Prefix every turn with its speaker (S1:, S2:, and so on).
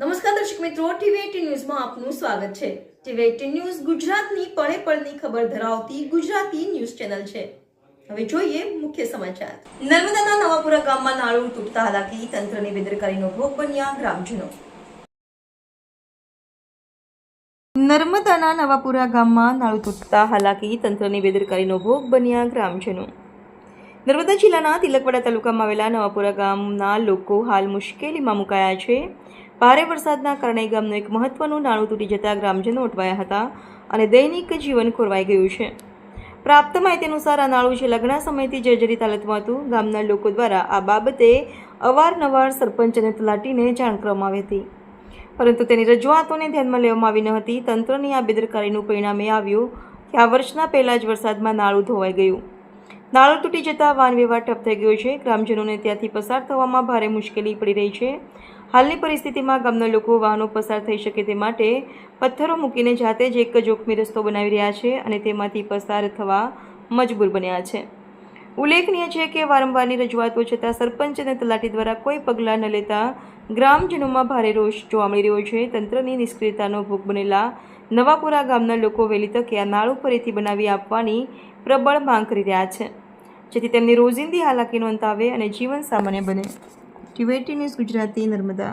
S1: નમસ્કાર દર્શક મિત્રો ટીવી ન્યૂઝમાં આપનું સ્વાગત છે. ટીવી ન્યૂઝ ગુજરાતની પળે પળની ખબર ધરાવતી ગુજરાતી ન્યૂઝ ચેનલ છે. હવે જોઈએ મુખ્ય સમાચાર. નર્મદાના નવાપુરા ગામમાં નાળું તૂટતા હાલાકી, તંત્રની બેદરકારીનો ભોગ બન્યા ગ્રામજનો. નર્મદાના નવાપુરા ગામમાં નાળું તૂટતા હાલાકી, તંત્રની બેદરકારીનો ભોગ બન્યા ગ્રામજનો. નર્મદા જિલ્લાના તિલકવાડા તાલુકામાં આવેલા નવાપુરા ગામના લોકો હાલ મુશ્કેલીમાં મુકાયા છે. ભારે વરસાદના કારણે ગામનું એક મહત્વનું નાણું તૂટી જતા ગ્રામજનો અટવાયા હતા અને દૈનિક જીવન ખોરવાઈ ગયું છે. પ્રાપ્ત માહિતી અનુસાર આ નાળું છેલ્લા ઘણા સમયથી જર્જરિત હાલતમાં હતું. ગામના લોકો દ્વારા આ બાબતે અવારનવાર સરપંચ અને તલાટીને જાણ કરવામાં આવી હતી. પરંતુ તેની રજૂઆતોને ધ્યાનમાં લેવામાં આવી ન હતી. તંત્રની આ બેદરકારીનું પરિણામે આવ્યું કે આ વર્ષના પહેલાં જ વરસાદમાં નાળું ધોવાઈ ગયું. નાળું તૂટી જતાં વાહન વ્યવહાર ઠપ થઈ ગયો છે. ગ્રામજનોને ત્યાંથી પસાર થવામાં ભારે મુશ્કેલી પડી રહી છે. હાલની પરિસ્થિતિમાં ગામના લોકો વાહનો પસાર થઈ શકે તે માટે પથ્થરો મૂકીને જાતે જ એક જોખમી રસ્તો બનાવી રહ્યા છે અને તેમાંથી પસાર થવા મજબૂર બન્યા છે. ઉલ્લેખનીય છે કે વારંવારની રજૂઆતો છતાં સરપંચ અને તલાટી દ્વારા કોઈ પગલાં ન લેતા ગ્રામજનોમાં ભારે રોષ જોવા મળી રહ્યો છે. તંત્રની નિષ્ક્રિયતાનો ભોગ બનેલા નવાપુરા ગામના લોકો વહેલી તકે આ નાળું ફરીથી બનાવી આપવાની પ્રબળ માંગ કરી રહ્યા છે, જેથી તેમની રોજિંદી હાલાકીનો અંત આવે અને જીવન સામાન્ય બને. ટીવેટી ન્યૂઝ ગુજરાતી નર્મદા.